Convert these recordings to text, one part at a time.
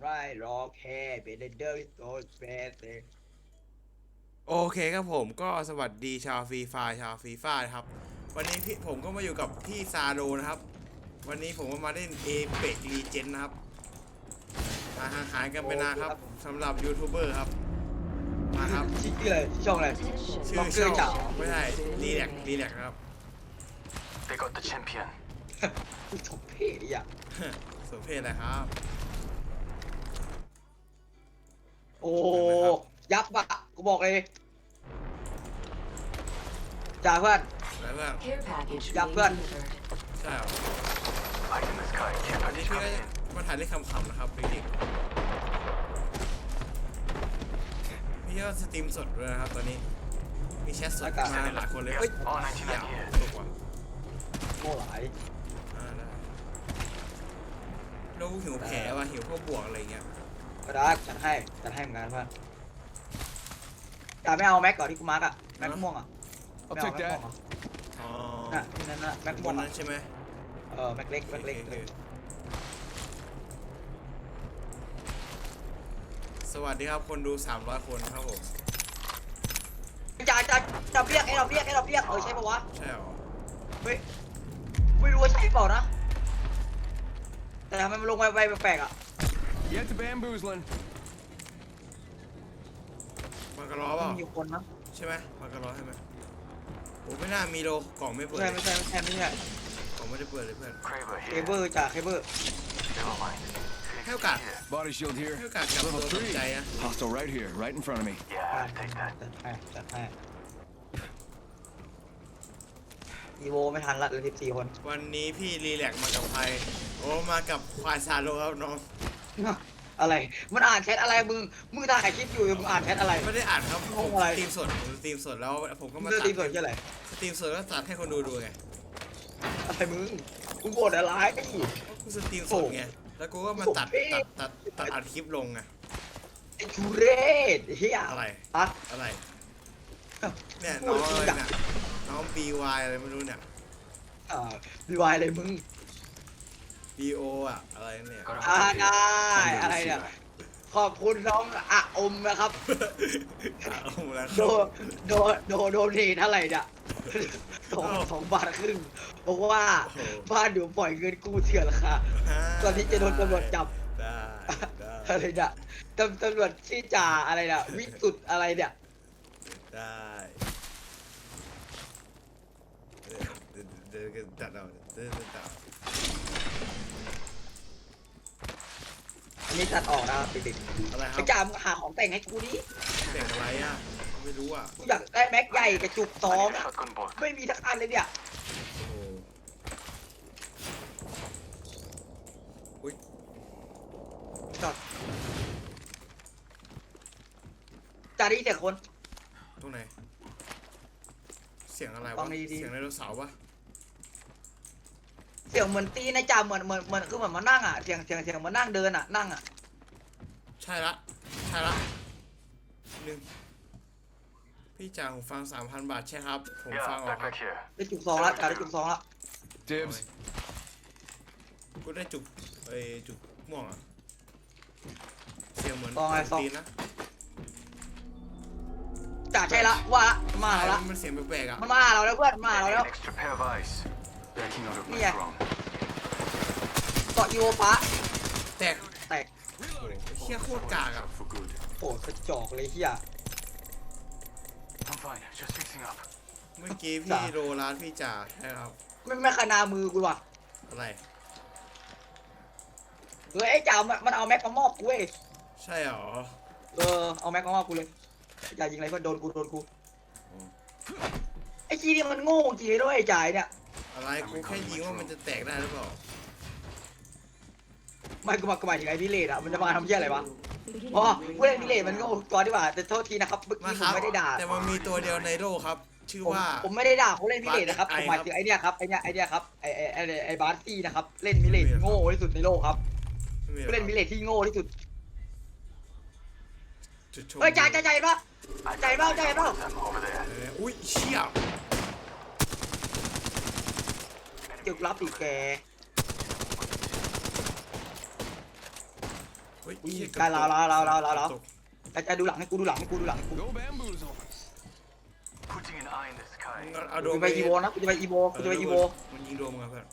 ไรรอแค่เป็นเดอร์โตเปเตโอเคครับผมก็สวัสดีชาวฟรีไฟชาวฟรีไฟครับ วันนี้พี่ผมก็มาอยู่กับพี่ซาโดนะครับ วันนี้ผมก็มาเล่นเอเปกรีเจนนะครับมาห่างหายกันไปนานครับสำหรับยูทูบเบอร์ครับมาครับชื่ออะไรช่องอะไรชื่ลอองเกลืช่อองจ่าไม่ใช่รีแลกรีแลกครับ They got the champion. ชมเพ่อะสมเพศอะไรครับ โอ้ยับอะกูบอกเลยจ่าเพื่อนแล้วเพื่อน Care package Dạ, being vâng. delivered. ใช่เหรอ Light in the sky. Care วันนี้ package พี่ก็ coming in. มาถ่ายเล่นคำๆนะครับเด็กๆพี่ก็สตรีมสดด้วยนะครับตอนนี้ มีแชทสดมาหลายคนเลย Yes, เฮ้ย all อยาก99 here. ตกว่ะโง่หลายอ่าได้เราหิวแผลว่ะหิวพวกบวกอะไรเงี้ย ก็ได้จัดให้จัดให้เหมือนกันเพื่อนจ่าไม่เอาแม็กก่อนที่กูมาร์กอะแม็กม่วงอะ I'll ไม่เอา take แม็กม่วง that. อะอ๋อน่ะที่นั่นน่ะแม็กบม่วงนอะนั้นใช่ไหมเออแม็กเล็กแม็กเล็กโอคโอคสวัสดีครับคนดู 300 คนครับผม จ่าจ่าจ่าเรียกไอ้เราเรียกไอ้เราเรียกเออใช่ปะวะใช่เหรอ เฮ้ยไม่รู้ว่าใช่เปล่านะแต่ทำไมมันลงไปไปแปลกๆอะ Get to bamboozling. มากระล้อเปล่ามีคนนะใช่ไหมมากระล้อใช่ไหมโอ้ไม่น่ามีโลกล่องไม่เปิไม่ดใช่ไม่ใช่ไม่ใช่ไม่ใช่กล่องไม่ได้เปิดเลยเพื่อน Kraber เค here. เบิลจ่าเคเบิล Never mind. ให้โอกาส Here. Body shield ให้ here. โอกาสกับตัว Level สน three. ใจนะ Hostile right here, right in front of me. Yeah, I'll take that. จัดให้จัดให้อีโวไม่ทันละเหลือสิบสี่คนวันนี้พี่รีแลกซ์มากับใครโอ้มากับควายซาโลครับน้อง อะไร มันอ่านแชทอะไรมึง มึงถ่ายคลิปอยู่มึงอ่านแชทอะไร ไม่ได้อ่านครับผมอะไรสตรีมสดผมสตรีมสดแล้วผมก็มึงมาจะตัดตีส่วนที่อะไร สตรีมสดก็ตัดให้คนดูดูไงอะไรมึงมึงโกรธอะไร ก็กูสตรีมสดไงแล้วกูก็มาตัดโอ้โหตัดตัดตัดอัดคลิปลงไงไอ้ทุเรศเฮียอะไรอะอะไรเนี่ยน้องอะไรเนี่ยน้อง BY อะไรไม่รู้เนี่ย อ่าดีวายเลยมึง BO อะอะไรเนี่ยอ่าได้อะไรเนี่ยขอบคุณน้องอะอมนะครับ เอาแล้วโดโดโดโดเนทเท่าไหร่เนี่ยสองสองบาทครึ่งบอกว่าบ้านเดี๋ยวปล่อยเงินกู้เถื่อนราคา ตอนนี้จะโดนตำรวจจับ ได้ได้อะไรเนี่ยตำตำรวจชื่อจ่าอะไรเนี่ยวิสุทธ์อะไรเนี่ย ได้เดี๋ยวเดี๋ยวเดี๋ยวตัดเอาเดี๋ยวเดี๋ยวตัดเอ อันนี้ตัดออกนะครับเด็กอะไรๆคไอ้รับจ่ามึงหาของแต่งให้กูดิแต่งอะไรอะไม่รู้อะกูอยากได้แม็กใหญ่กระจุกส I อง need a shotgun bolt. ไม่มีทักอันเลยเนี่ยโอ้โหอุ้ยจอดจ่าได้ยินเสียงคน ตรงไหนเสียงอะไรฟัวะงดีๆ เสียงไดโนเสาร์ปะ เสียงเหมือนตีนะจ่าเหมือนเหมือนเหมือนคือเหมือนมานั่งอะเสียงเสียงเสียงเหมานั่งเดินอะนั่งอะใช่ละใช่ละหนึ่งพี่จ่าผมฟังสามพันบาทใช่ครับ ผมฟัง Yeah, ออกครับ backpack here. ได้จุกสองแล้วจ่าได้จุกสองแล้ว Dibs. กูได้จุกไอ้จุกม่วงอะเสียงเหมือนซองไงซอง ตีนนะจ่าใช่ละว่าละมาใช่แล้วมันเสียงแปลกๆอะมันมาหาเราแล้วเพื่อนมาหาเรา Maybe แล้ว an extra pair of eyes. Backing out of my Yeah. drone. เกาะอีโวฟ้าแตกแตกเฮี้ยโคตรกากอะ For good. โอ้กระจอกเลยเฮีย I'm fine. Just fixing up. เมื่อกี้จ่าพี่โรร้านพี่จ่าใช่ครับไม่ไม่ขนามือกูว่ะอะไรเฮ้ยไอ้จ่ามันมันเอาแม็กมามอบกูเว้ยใช่เหรอเออเอาแม็กมามอบกูเลยอย่ายิงอะไรเพื่อนโดนกูโดนกูอืมไอ้ขี้นี่มันโง่จริงเลยด้วยไอ้จ่ายเนี่ย อะไรกูแค่ยิงว่ามันจะแตกได้หรือเปล่าไม่กูมากูหมายถึงไอ้พิเรนอะมันจะมาทำเหี้ยอะไรวะอ๋อผู้เล่นพิเรนมันโง่ก่อนดีกว่าแต่โทษทีนะครับเมื่อมากี้คผรัมบไม่ได้ด่าแต่มันมีตัวเดียวในโลกครับ ชื่อผมว่า ผมไม่ได้ด่าผู้เล่นพิเรนนะครับบาผสมหมายถึงไอ้เนี่ยครับไอ้เนี่ยไอ้เนี่ยครับไอ้ไอ้ไอ้ไอ้บาร์ซี่นะครับเล่นพิเรนโง่ที่สุดในโลกครับไม่มีหรผู้อกเล่นพิเรนที่โง่ที่สุด จุดชมเฮ้ยจ่ายจ่ายจ่ายปะ I Chạy got vào, my chạy drone vào. with them over there. เอออุ้ยเชี่ย จึกรับอีกแกคฮ้ยอุ้ยหี้ยได้แล้วแล้วแล้วแล้วแล้วตกแต่จะดูหลังให้กูดูหลังให้กูดูหลังให้กู Go bamboozle. Putting an eye in the sky. เอาเอาโดกูนจะไปอีโวนะกูจะไปอีโวกูจะไปอีโวมันยิงโดนมึงอะเพื่อน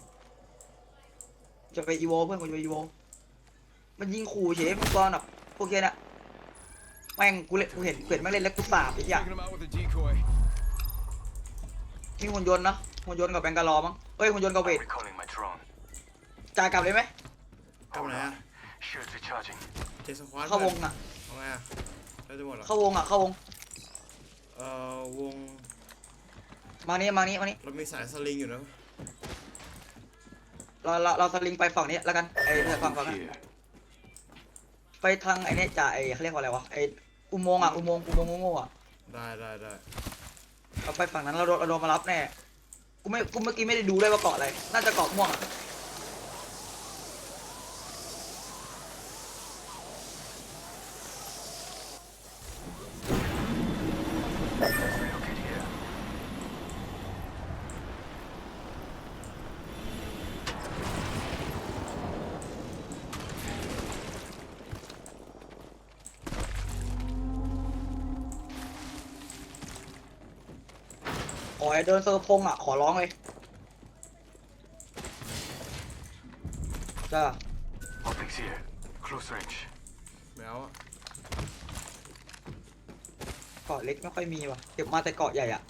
จะไปอีโวเพื่อนกูจะไปอีโวมันยิงขู่เฉยมังกรอะพวกเนี้ยน่ะแม่งกูเล่นกูเห็นกูเห็นแม่งเล่นแล้วกูสาบไอ้เหี้ย Taking him out with a decoy. นี่หุ่นยนต์นะ หุ่นยนต์กับแบงกาลอมั้งเอ้ยหุ่นยนต์กับเวท Recalling my drone. จ่ายกลับเลยไหมกลับไหนอะ Shields recharging. เจสควอตเข้าวงอะเอาไงอะแล้วจะหมดเหรอเข้าวงอะเข้าวงเอ่อวงมานี่มานี่มานี่เรามีสายสลิงอยู่นะเราเราเราสลิงไปฝั่งนี้แล้วกันไอ้เนี่ยฝั่งฝั่งนั้น Here. ไปทางไอ้เนี่ยจ่าไอ้เขาเรียกว่าอะไรวะไอ้อุโมงค์อะอุโมงค์อุโมงค์โง่ๆอะได้ได้ได้เราไปฝั่งนั้นเราโดนเราโดนมารับแน่ กูไม่กูเมื่อกี้ไม่ได้ดูด้วยว่าเกาะอะไร น่าจะเกาะม่วงอะ ขอให้เดินเซอร์พงอะ ขอร้องเลยจ้า Optics here. Close range. แมวอะเกาะเล็กไม่ค่อยมีว่ะเก็บมาแต่เกาะใหญ่อะ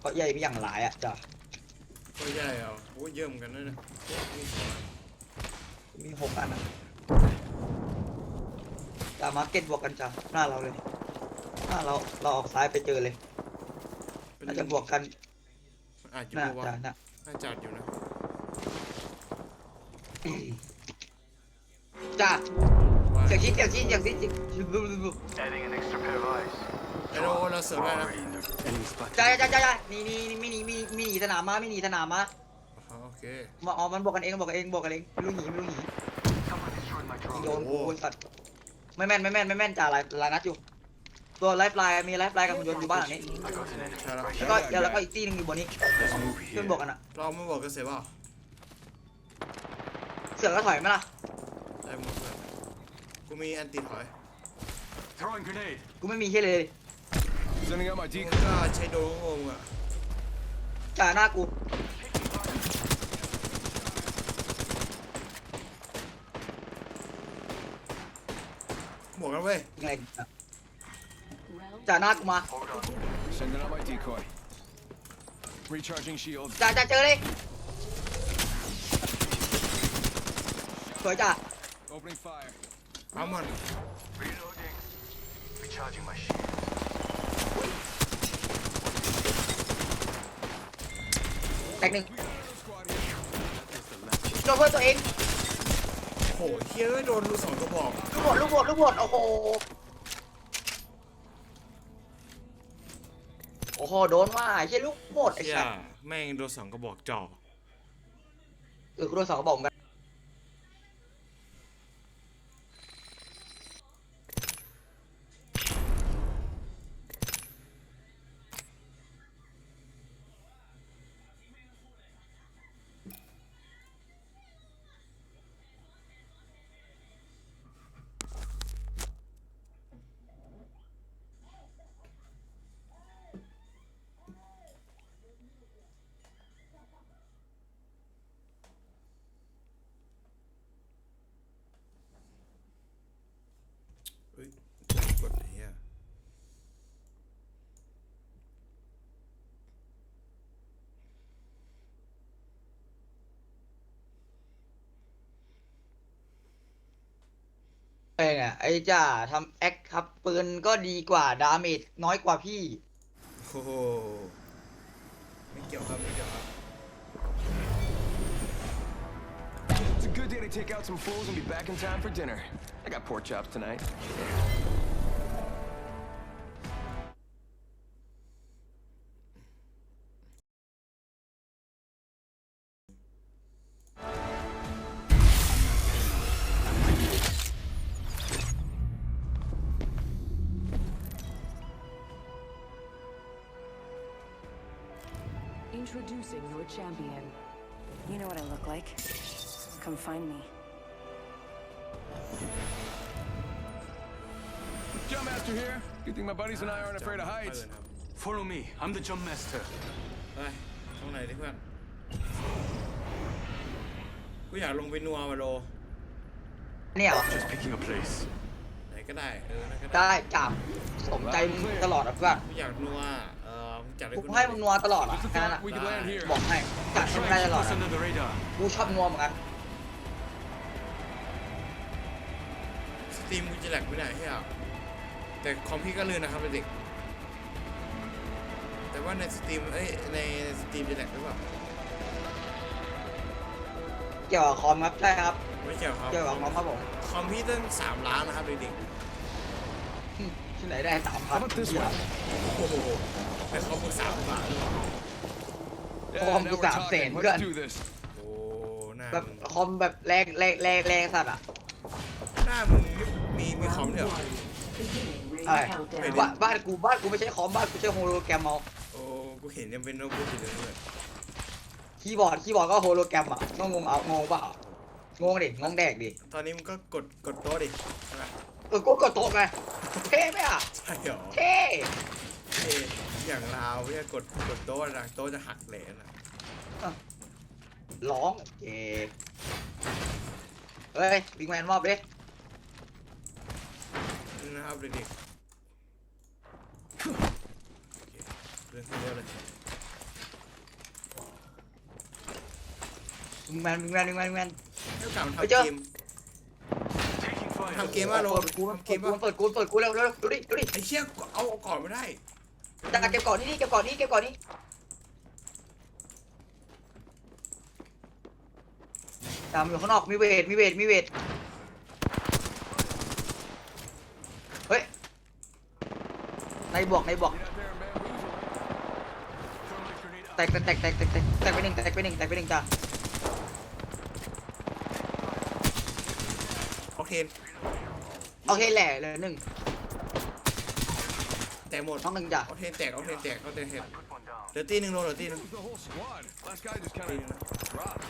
เกาะใหญ่มีอย่างหลายอะจ้าก็ใหญ่เอาโอ้ยเยอะเหมือนกันนะเนี่ยมีสองอันมีหกอันอะจ้ามาร์เก็ตบวกกันจ้าหน้าเราเลย หน้าเราเราออกซ้ายไปเจอเลย เป็นน่าจะบวกกันอาจจะน่าบวกจะน่าน่าจัดอยู่นะจ้าว่าเสียงชี้เสียงชี้เสียงชี้เสียงชี้ Adding an extra pair of eyes. ไอ้โดเราเสริมได้นะ Enemy spotted. จ้าจ้าจ้าจ้านี่นี่นี่ไม่หนีไม่หนีไม่หนีสนามมาไม่หนีสนามมาอ๋อโอเคมาอ๋อมันบอกกันเองบอกกันเองบอกกันเองไม่รู้หนีไม่รู้หนี Someone destroyed my ยิง drone. โดนกูบนสัตว์ไม่แม่นไม่แม่นไม่แม่นจ่าหลายหลายนัดอยู่ ตัวไลฟ์ไลน์มีไลฟ์ไลน์กับหุ่นยนต์อยู่บ้านหลังนี้ I got an enemy Shut up. right แล้วก็ here. เดี๋ยวแล้วก็อีกตีหนึงอยู่บนนี้ Let's move เพื่อน here. บอกกันอะเราไม่บอกกันเสียเปล่าเสือกแล้วถอยไหมล่ะ ได้หมดเลยกูมีแอนตี้ถอย Throwing grenade. กูไม่มีเฮียเลย Sending out my มึง decoy. ก็ใช้โดนงงอะจ่าหน้ากู บวกกันเว้ย ยังไง จ่าหน้ากูมา Hold on. Sending out my decoy. Recharging shields. จ่าจ่าเจอเลยสวยจ่า Opening fire. เอามัน Reloading. Recharging my shield. แตกหนึ่ง Squad here. โดนเพื่อนตัวเองโอ้โหเฮียเอ้ยโดนลูกสองกระบอก ลูกบดลูกบดลูกบดโอ้โห โอ้โหโดนว่าเฮียลูกบดไอ้เฮียสัสแม่งโดนสองกระบอกจ่อ เออกูโดนสองกระบอกเหมือนกัน เองอะไอ้จ่าทำแอคครับปืนก็ดีกว่าดาเมจน้อยกว่าพี่โอ้โหไม่เกี่ยวครับไม่เกี่ยวครับ It's a good day to take out some fools and be back in time for dinner. I got pork chops tonight. Introducing your champion. You know what I look like. Come find me. Jump Master here. Good thing my buddies and I aren't afraid of heights. เออครับ Follow me. I'm the jump master. เฮ้ยตรงไหนดิเพื่อน กูอยากลงไปนัวมาโล เนี่ยเหรอ Just picking a place. ไหนก็ได้ เออไหนก็ได้ ได้จับสมใจมึงตลอดอ่ะเพื่อน กูอยากนัว เออมึง จัดให้กูกูให้มึงนัวตลอดอะ What's the แค่นั้น thought อะ we could land here? บอกให้จัดให้มึงได้ Trying ต to ลอด keep us อะ under the radar. กูชอบนัวเหมือนกันสตรีมกูจะแหลกไม่ได้ใช่ไหมแต่คอมพี่ก็ลื่นนะครับเด็กแต่ว่าในสตรีมเอ้ยในสตรีมจะแหลกหรือเปล่าเกี่ยวกับคอมครับใช่ครับ ไม่เกี่ยวครับเกี่ยวกับคอมครับผมคอมพี่ตั้งสามล้านนะครับเด็กที่ไหนได้สามพั How น about this one? ๆโอ้โห แต่เขาเพิ่งสามบาท Yeah, Oh, I'm now just we're out talking. saying, Let's good. do this. โอ้หน้าแบบมึงคอมแบบแรงแรงแรงแรงสัตว์อะหน้ามึงมีมีคอมเดียวใช่บ้านบ้านกูบ้านกูไม่ใช่คอมบ้านกูใช้โฮโลแกรมเอาโอ้ กูเห็นยังเป็นโน้ตบุ๊กอยู่เลยคีย์บอร์ดคีย์บอร์ดก็โฮโลแกรมอะต้องงงเอางงเปล่างงดิงงแดกดิตอนนี้มึงก็กดกดโต๊ะดิใช่ไหมเออกูกดโต๊ะไงเท่ไหมอะ ใช่เหรอเท่ เท่อย่างลาวไม่ใช่กดกดโต๊ะนะโต๊ะจะหักเหลนนะร้องเจเฮ้ยบิ๊กแมนมอบดินี่นะครับเด็กๆโอเคเรื่องที่เรียกเลยบิ๊กแมนบิ๊กแมนบิ๊กแมนบิ๊กแมน เรื่องการมันไปเจอทำเกม Taking fire. ทำเกมว่าโลเปิดกูทำเกเปิดมกูว่าเปิดกูเปิดกูเร็วเร็วดูดิดูดิไอ้เชี่ยเอาเอาก่อนไม่ได้ จ่าเก็บก่อนนี่เก็บก่อนนี่เก็บก่อนนี่จ่ามอยู่ข้างนอกมีเวทมีเวทมีเวทเฮ้ยในบวกในบวกแตกแตกแตกแตกแตกแตกไปหนึ่งแตกไปหนึ่งแตกไปหนึ่งจ้าโอเคโอเคแหละเลยหนึ่ง แตกหมดน้องหนึ่งจ้ะโอเคแตกโอเคแตกโอเคแตก Put one down. เดี๋ยวตีหนึ่งโลเดี๋ยวตีหนึ่ง That was the whole squad. Last guy just ตี kind หนึ่ง of นะ dropped.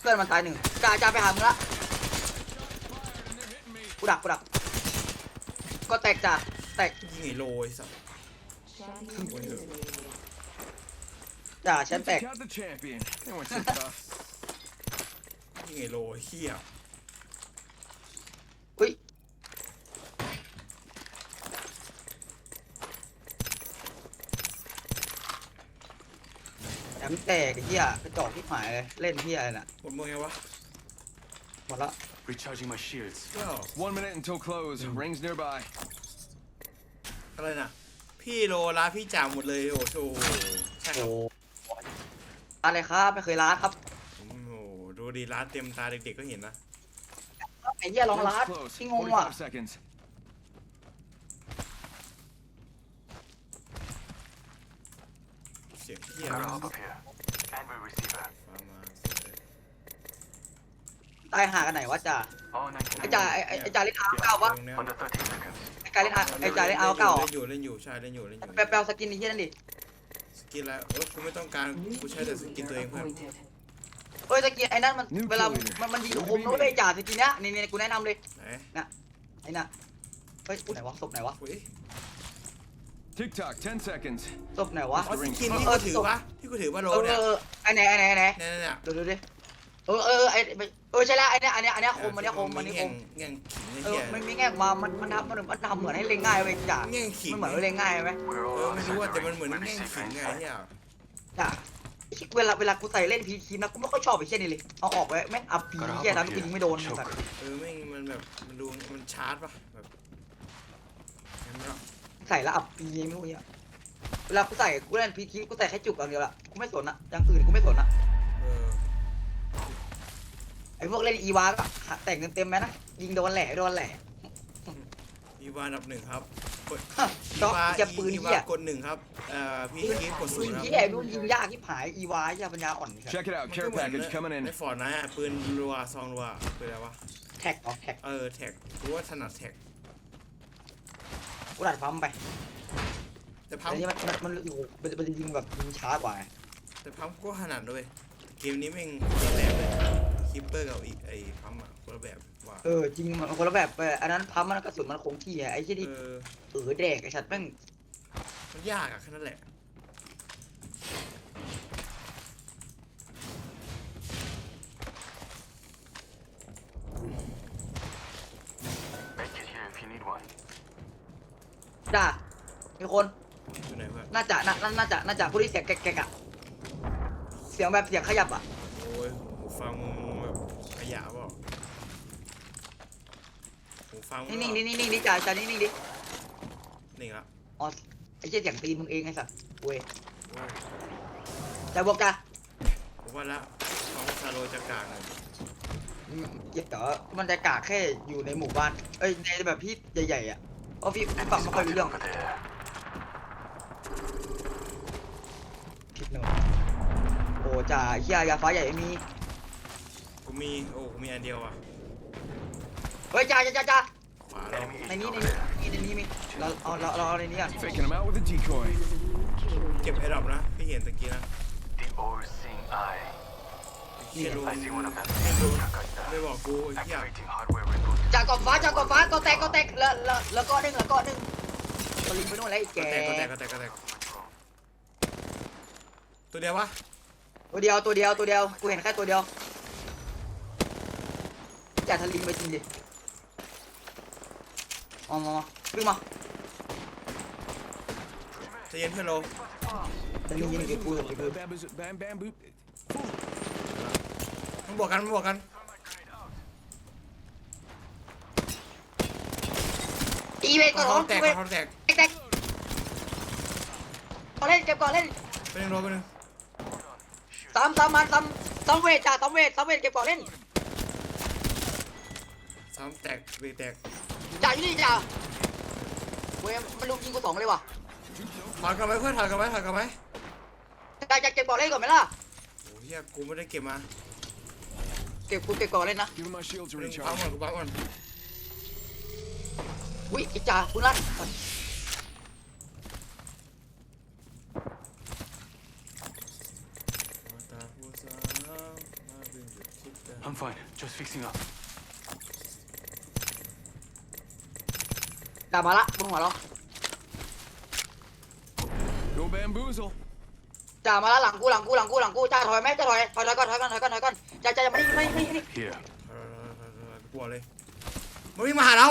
เพื่อนมันตายหนึ่งจ้าจ้าไปหามึงละ Fired and they're hitting me. กูดักกูดัก ก็แตกจ้าแตกยิงไอ้โลไอ้สัสจ้าฉัน Let's แตก Count the champion. They weren't so tough. ยิงไอ้โลไอ้เฮียอุ้ย แอมแตกไอ้เหี้ยกระจอกที่หายเลยเล่นเหี้ยอะไรน่ะหมดมือไงวะหมดละ Recharging my shields. ก็ One minute until close. Rings nearby. อะไรนะพี่โลร้านพี่จ่าหมดเลยโอ้โหใช่คโอ้รับอะไรครับไม่เคยร้านครับโอ้โหดูดีร้านเต็มตาเด็กๆก็เห็นนะไอ้เหี้ยลองร้าน Rings close. ที่งงว่ะ45 seconds. เสียงเฮีย Gotta มา hop up here. And we receiver. มาตายหากันไหนวะจ่า All ไอ้จ่าไอ้ไอ้ไอ้จ่าเล่นอาร์เก้าวะตรงเนี้ย Under 30 seconds. ไอ้จ่าเล่นอาร์ไอ้จ่าเล่นอาร์เก้าเหรอเล่นอยู่เล่นอยู่ใช่เล่นอยู่เล่นอยู่แปลแปลสกินไอ้เหี้ยนั่นดิ สกินแล้วเออกูไม่ต้องการกูใช้แต่สกินตัวเองเพื่อนเอ้ยสกินไอ้นั่นมัน New เวลา killer. มันมันยิงคมนะเว้ยจ่าสกินเนี้ยนี่นี่กูแนะนำเลยไหนไอ้น่ะเฮ้ยไหนวะศพไหนวะ อุ้ย Tick tock. 10 seconds. ศพไหนวะ อ๋อสกินที่กูถือปะที่กูถือปะโลเออเนี่ยเออไอ้ไหนไอ้ไหนไอ้ไหนเนี่ยเนี่ยดูดูดิเออเออไอ้เออใช่แล้วไอ้เนี้ยอันเนี้ยอันเนี้ยคมอันเนี้ยคมอันนี้คมแง่งขิงไอ้เออเหี้ยมันมีแง่งมามันมันทำมันมันทำเหมือนให้เล่นง่ายเว้ยจ่าแง่งขิงมันเหมือนว่าเล่นง่ายไหม We're เอ all อ on ไม่ the รู้ same ว่าแต่มัน page. เหมือน We แง่ง receive ขิงไง info. เหี้ยจ่าเวลาเวลากูใส่เล่นพีทีมนะกูไม่ค่อยชอบไอ้เช่นนี้เลยเอาออกไว้แม่งอัพปีเหี้ยทำให้กูยิงไม่โดนสัตว์เออไม่งมันแบบมันดูมันชาร์จปะแบบเห็นไหมล่ะใส่แล้วอัพปีไม่รู้เนี่ยเวลากูใส่กูเล่นพีทีกูใส่แค่จุกอย่างเดียวละกูไม่สนอะอย่างอื่นกูไม่สนอะเออไอ้พวกเล่นอีวาก็แต่งเต็มๆไหมนะยิงโดนแหล่โดนแหล่ อีวาอันดับหนึ่งครับกดฮะอีก็วาจะปืนอีวาเหี้ยกดหนึ่งครับเอ่อพี่กีฟกดศูปืนนย์ครับเหี้ยดูยิงยากที่ผายอีวาเหี้ยปัญญาอ่อนครับ Check it out. มัน Care ก็เหมือน package coming ใน in. ฟอร์ดนะฮะปืนรัวซองรัวปืนอะไรวะ แท็กออกแท็ก เออแท็กรู้ว่าถนัดแท็ก กูดัดปั๊มไปแต่พัมแต่นี่มันมันมันอยู่มันมันจะยิงแบบยิงช้ากว่าไงแต่พัมก็ถนัดด้วยเกมนี้แม่งแรงเลยคิปเปอร์กับอีไอ้พัมอะคนละแบบว่าเออจริงมันคนละแบบไปอันนั้นพับมันกระสุนมันคงที่อะไอ้ที่ที่เออเออแดกไอ้ชัดแม่งมันยากอะแค่นั้นแหละ จ้ามีคน อยู่ไหนเพื่อนน่าจะน่าน่าน่าจะน่าจะผู้ที่เสียงแกกๆอะเสียงแบบเสียงขยับอะโอ้ยหูฟังมึงแบบขยะเปล่าหูฟังมึนิ่งงเปๆล่านิ่งๆนิ่งๆดิจ้าจ้านิ่งๆดินิ่งละอ๋อไอ้เจ๊เสียงตีนมึงเองไอ้สัสเว้ยโอ้ยจ้าบอกจ้าผมว่าละของซาโลจะกลางเลยอืมเดี๋ยวมันจะกากแค่อยู่ในหมู่บ้านเอ้ยในแบบที่ใหญ่ๆอะ เพราะพี่ฟังไม่ค่อยรู้ Spotted เรื่อง over there. ผิดหน่อยโอ้จ่าเฮียยาฟ้าใหญ่ไม่มีกูมีโอ้กูมีอันเดียวอะเฮ้ยจ่าจ่าจ่าจ่าขวาเรา Enemy ใน is นี้ใน over นี้ there. ในนี้มีเราเอาเราเราเอาในนี้ก่อน Faking him out with a decoy. เก็บไอ้ดอกนะพี่เห็นตะกี้นะ The all-seeing eye. เฮียรู้ I see one of them. ไม่รู้ Kakata. ไม่บอกกูไอ้เฮีย Activating hardware reboot. จ่ากอบฟ้าจ่ากอบฟ้าก็แตกก็แตกแล้วแล้วแล้วก็หนึ่งแล้วก็หนึ่งสลิงไปนู่นแล้วไอ้แกก็แตกก็แตกก็แตกก็แตก Control. ตัวเดียววะตัวเดียวตัวเดียวตัวเดียวกูเห็นแค่ตัวเดียวจ่าทะลิงไปจริงดิเอามามาวิ่งมาใจะเย็นเพื่อนโลทะลิงยิงดิกูดิกู Bam, bam, bam, boop. มันบวกกันมันบวกกัน อีเวนต์ก็ก่อนท้ร้อองงแตกอีเวนต์ท้องแตกแตกก่อนเล่นเก็บก่อนเล่นไปหนึ่งโลไปหนึ่งซ้ำซ้ำมันซ้ำซ้ำเวทจ่าซ้ำเวทซ้ำเวทเก็บก่อนเล่นสามแตกเบรกแตกจ่าอยู่นี่จ่าเว้ยมันลุกยิงกูสองเลยว่ะถอยกลับไปเพื่อนถอยกลับไปถอยกลับไปจ่าจะเก็บก่อนเล่นก่อนไหมล่ะโอ้เฮียกูไม่ได้เก็บมา เก็บกูเก็บก่อนเล่นนะ Give him my shield to หนึ่ง recharge. พักก่อนกูพักก่อน อุ้ยไอ้จ่าคุณลั่น I'm fine. Just fixing up. จ่ามาละบนหัวเรา Go bamboozle. จ่ามาละหลังกูหลังกูหลังกูหลังกูจ่าถอยไหมจ่าถอยถอยถอยก่อนถอยก่อนถอยก่อนถอยก่อนจ่าจ่าอย่ามานี่ไม่ไม่นี่ Here. กลัวเลยมันวิ่งมาหาเรา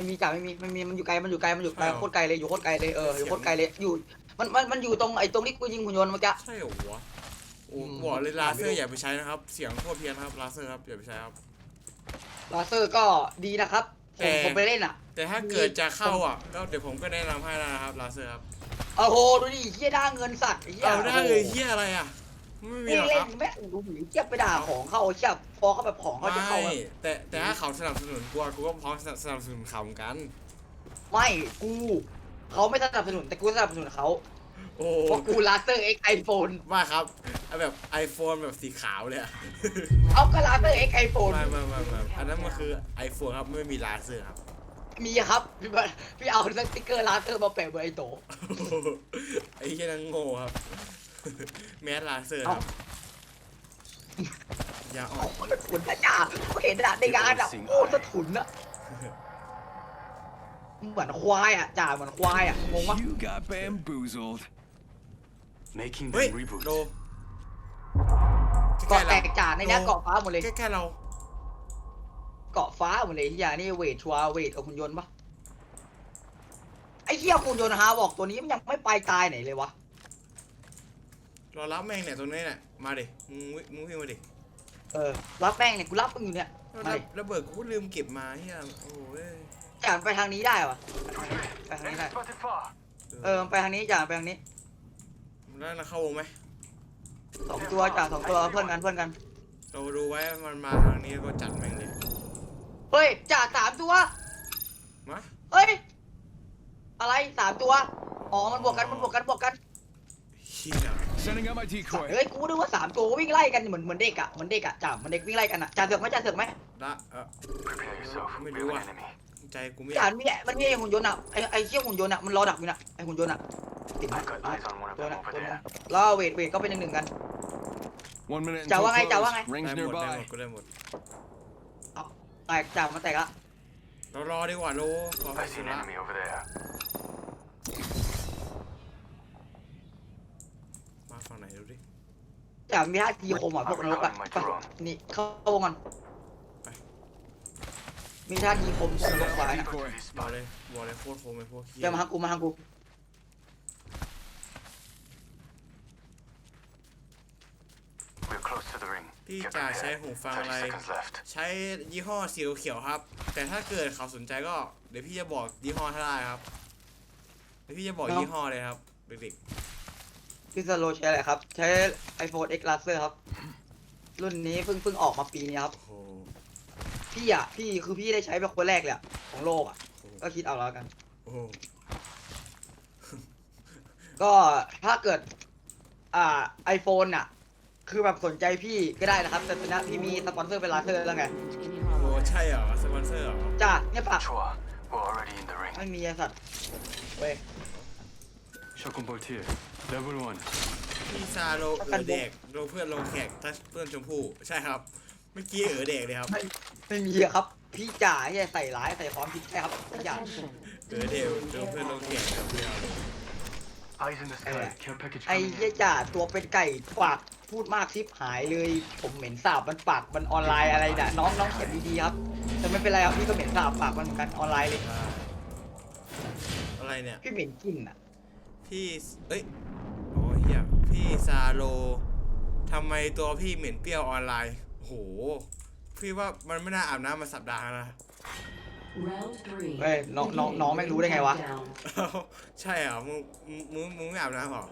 ไม่มีจ่าไม่มีไม่มีมันอยู่ไกลมันอยู่ไกลมันอยู่ไกลใช่เหรอโคตรไกลเลยอยู่โคตรไกลเลยเอออยู่โคตรไกลเลยอยู่มันมันมันอยู่ตรงไอ้ตรงที่กูยิงหุ่นยนต์เมื่อกี้ใช่เหรอวะโอ้อืมบอกเลยลาเซอร์อย่าไปใช้นะครับ เสียงโคตรเพี้ยนนะครับลาเซอร์ครับอย่าไปใช้ครับลาเซอร์ก็ดีนะครับผแต่มผมไปเล่นอะ แต่ถ้าเกิดจะเข้าอะก็เดี๋ยวผมก็แนะนำให้แล้วนะครับลาเซอร์ครับโอ้โหดูดิเฮียด้าเงินสัตว์ไอ้เฮียเอาได้เลยเฮียอะไรอะ ไม่มีนี่หรอกคเล่รันบแม่งดูดิเทียบไปด่าของเขาเทียบพอเขาแบบของเขาจะเข้าไม่แบบแต่แต่ถ้าเขาสนับสนุนกูอะกูก็พร้อมสนับสนุนเขาเหมือนกัน ไม่กูเขาไม่สนับสนุนแต่กูสนับสนุนเขาโอ้เพราะกูลาเซอร์เอ็กไอโฟนว่าครับเอาแบบ iPhone แบบสีขาวเลยอะ เอาก็ลาเซอร์เอ็กไอโฟนไม่ไม่ไม่ไม่อันนั้นมันคือ iPhone ครับไม่มีลาเซอร์ครับ มีครับพี่บอลพี่เอาสติ๊กเกอร์ลาเซอร์มาแปะบนไอโตไอ้เหี้ยนั่งโง่ครับ แมสลาเซอร์ครับอย่าอ่อโอ้นโหสะถุนนะจ่าเขาเห็นอะในงานอะโอ้สะถุนอะเหมือนควายอะจ่าเหมือนควายอะงงวะ You got bamboozled. Making เฮ้ย them reboot. โลเกาะแตกจ่าในนี้เกาะฟ้าหมดเลยใกล้ๆเรา เกาะฟ้าหมดเลยที่ยานี่เวทชัวร์เวทกับคุณยนต์ปะไอ้เหี้ยคุณยนต์ฮาบอกตัวนี้มันยังไม่ไปตายไหนเลยวะ รอรับแม่งเนี่ยตรงนี้เนี่ยมาดิมึงวิ่งมึงวิ่งมาดิเออ รับแม่งเนี่ยกูรับมึงอยู่เนี่ยแล้วไม่ระเบิดกูก็ลืมเก็บมาเฮียโอ้ยจ่ามันไปทางนี้ได้วะไปทางนี้ได้ Enemy spotted far. เออมันไปทางนี้จ่าไปทางนี้แล้วเราเข้าวงไหมสองตัวจ่าสองตัวเพื่อนกันเพื่อนกัน เราดูไว้มันมาทางนี้ก็จัดแม่งเลยเฮ้ยจ่าสามตัวมาเฮ้ยอะไรสามตัวอ๋อมันบวกกันมันบวกกันบวกกันเฮีย Sending out my decoy. เฮ้ยกูนึกว่าสามตัววิ่งไล่กันเหมือนเหมือนเด็กอะเหมือนเด็กอะจ่าเหมือนเด็กวิ่งไล่กันอะจ่าเสือกไหมจ่าเสือกไหมละเออ Prepare yourself. ไม่ We รู้ have ว่ะ an enemy. ใจกูไม่จ่ามีเนี่ยมันมีไอ้หุ่นยนต์อะไอ้ไอ้เชี่ยหุ่นยนต์อะมันรอดักอยู่น่ะไอ้หุ่นยนต์อะติดไหม I've got eyes on one of ตัว them น่ะ over ตัวน่ะ there. แล้วเวทเวทก็เป็นหนึ่งหนึ่งกัน One minute Chào until Quang Anh, chào close. Quang Anh. Rings ได้หมดได้หม nearby. ดก็ได้หมดเอาแตกจากมาแตกละเรารอดีกว่าโลขอ I ให้ see สุ an ระ enemy over there. มาฝั่งไหนดูดิ จากมีท่าทีคมอะพวกนรกอะไปนี่เข้าวงกันไปมีท่าทีคมพวกนรกฝ่ายนะ Decoy. This บอก spot. เลยบอกเลยโคตรโคมไอ้พวกเฮียเดี๋ยวมาทางกูมาทางกู We're close to the ring. พี่ Get จะ prepared. ใช้หูฟังอะไร30 seconds left. ใช้ยี่ห้อสีเขียวครับ แต่ถ้าเกิดเขาสนใจก็ เดี๋ยวพี่จะบอกยี่ห้อให้ได้ครับเดี๋ยวพี่จะบอกยี่ห้อเลยครับเด็ก พี่สโลใช้อะไรครับ ใช้ iPhone X Laser ครับ รุ่นนี้เพิ่งเพิ่งออกมาปีนี้ครับๆโอ้โหพี่อะ พี่คือพี่ได้ใช้เป็นคนแรกเลยอะของโลกอะ ก็คิดเอาแล้วกันโอ้โหก็ถ้าเกิด อ่า iPhone อะ คือแบบสนใจพี่ก็ได้นะครับ แต่ตอนนี้พี่มีสปอนเซอร์เป็นลาเซอร์แล้วไง โอ้ใช่เหรอสปอนเซอร์เหรอจ้าเนี่ยปะ Chua, we're already in the ring. ไม่มีไอ้สัตว์เว้ย Shotgun bolt here. Level one. พี่ซาโลเออเด็กโดนเพื่อนลงแขกทัชเพื่อนชมพู่ใช่ครับ เมื่อกี้เออเด็กเลยครับ ไม่ไม่มีอะครับ พี่จ่าที่ใส่ร้ายใส่ความผิดแค่ครับพี่จ่าเออเด็กโดนเพื่อนลงแขกครับไม่เอาเลย Eyes in the sky. Eh, Care package ไอ้ coming เหี้ย in. จ่าตัวเป็นไก่ปากพูดมากชิบหายเลย ผมเหม็นสาบมันปากมันออนไลน์อะไรเนี่ยน้องน้องเขียนดีๆครับ แต่ไม่เป็นไรครับพี่ก็เหม็นสาบปากมันเหมือนกันออนไลน์เลยอ่าอะไรเนี่ยพี่เหม็นกลินอะ พี่ เอ้ย โอ้เฮียพี่ซาโลทำไมตัวพี่เหม็นเปรี้ยวออนไลน์ โห พี่ว่ามันไม่น่าอาบน้ำมาสัปดาห์แล้วนะ Round three. เฮ้ยน้องน้องน้องไม่รู้ได้ไงวะ Down. เอ้าใช่เหรอ มึง มึง มึงไม่อาบน้ำเหรอ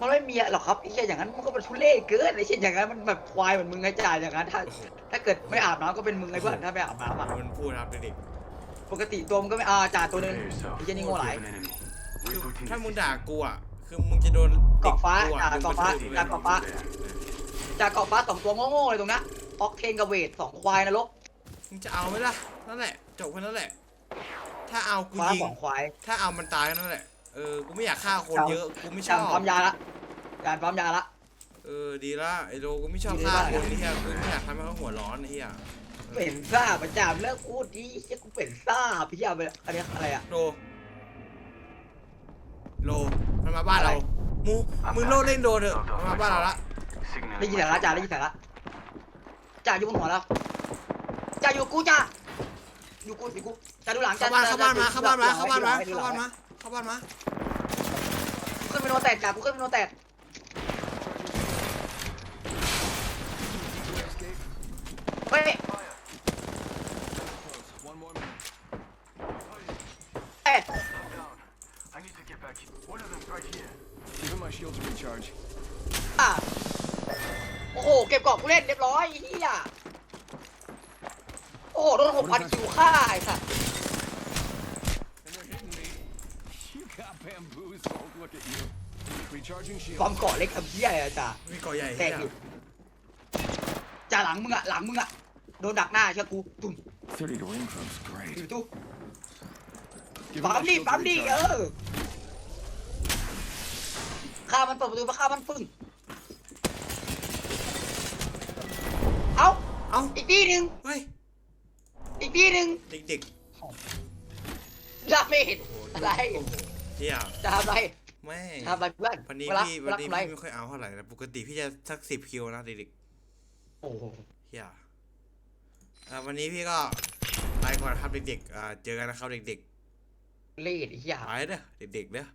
มันไม่มีอะหรอกครับไอ้เหี้ยอย่างนั้นมันก็เป็นทุเล่เกินไอ้เช่นอย่างนั้นมันแบบควายเหมือนมึงไงจ่าอย่างนั้นถ้าถ้าเกิดไม่อาบน้ำก็เป็นมึงไงเพื่อนถ้าไม่อาบน้ำอะมันพูดครับเด็กปกติตัวมึงก็ไม่อาจ่าตัวนึง Prepare yourself. ไอ้เหี้ยนี่โง่หลาย We have an enemy. ๆคือ Rebooting ถ้า the มึง system. ด่ากูอะคือมึงจะโดนเกาะฟ้าด็ด่าดึงเกาะฟ้าไปด่าเกาะฟ้าจากเกาะฟ้าสองตัวโง่ๆเลยตรงนั้นออกเทนกับเวทสองควายนรกมึงจะเอาไหมล่ะนั่นแหละจบแค่นั้นแหละ ถ้าเอากูฟ้ายิงสองควายถ้าเอามันตายแค่นั้นแหละเออกูไม่อยากฆ่าคนเยอะกูไม่ชจาอนบพร้อมยาละจานพร้อมยาละเออดีละไอโลกูไม่ชอบดีฆ่าได้คนนี่เฮียกูไม่อยากทำให้เขาหัวร้อนไอ้เฮียเป็นซ่าประจามเลิกพูดดิเชี่ยกูเป็นซ่าพี่เอาไปอันนี้อะไรอะโล โลมันมาบ้านเราอะไรมูมึงโลดเล่นโดนเถอะมันมาบ้านเราละ Signaling ได้ยินเสียงละ my จ่าได้ยินเสียงละจ่าอยู่บนหัวเราจ่าอยู่กูจ่าอยู่กูอยู่กูจ่าดูหลังเข้าบ้านเข้าบ้านมาเข้าบ้านมาเข้าบ้านมาดูเข้าหลับ้างนมาเข้าบ้านมา กูขึ้นไปโนแตกจ่ากูขึ้นไปโนแตก Escape. เฮ้ย Close. One more minute. เอ๊ะ down. I need to get back. One of them's right here. Giving my shield to recharge. อะโอ้โหเก็บกรอบกูเล่นเรียบร้อยไอ้เฮียโอ้โหโดนหกพันคิวฆ่าไอ้สัส And they're hitting me. You got bamboozled. Look at you. Recharging ค shield. วามเกาะเล็กทำเฮียอะไรอะจ่ามีเกาะใหญ่แตเฮีกยอยู่จ่าหลังมึงอะหลังมึงอะโดนดักหน้าเชื่อกูตุ้ม30 to ring crumb's great. อยู่ตู้ Giving ปั๊ม my ดิ shield to ปั๊มดิเอ recharge. อฆ่ามันเปิดประตูมาฆ่ามันปึ้ง เอาเอ้าอีกทีหนึ่งเฮ้ยอีกทีหนึ่งเด็กจะไม่เห็นๆโอ้โหอะไรโอ้โหเฮียจะทำอะไร แม่งทำอะไรเพื่อนวันนี้เวลาพี่เววันลานี้ทำอะไรพี่ไม่ค่อยเอาเท่าไหร่นะปกติพี่จะสักสิบคิวนะเด็กโอ้โหๆเฮียอ่าวันนี้พี่ก็ไปก่อนครับเด็กๆอ่าเจอกันนะครับเด็กเล่ดไอ้เหี้ยๆไปเด้อเด็กๆเด้อ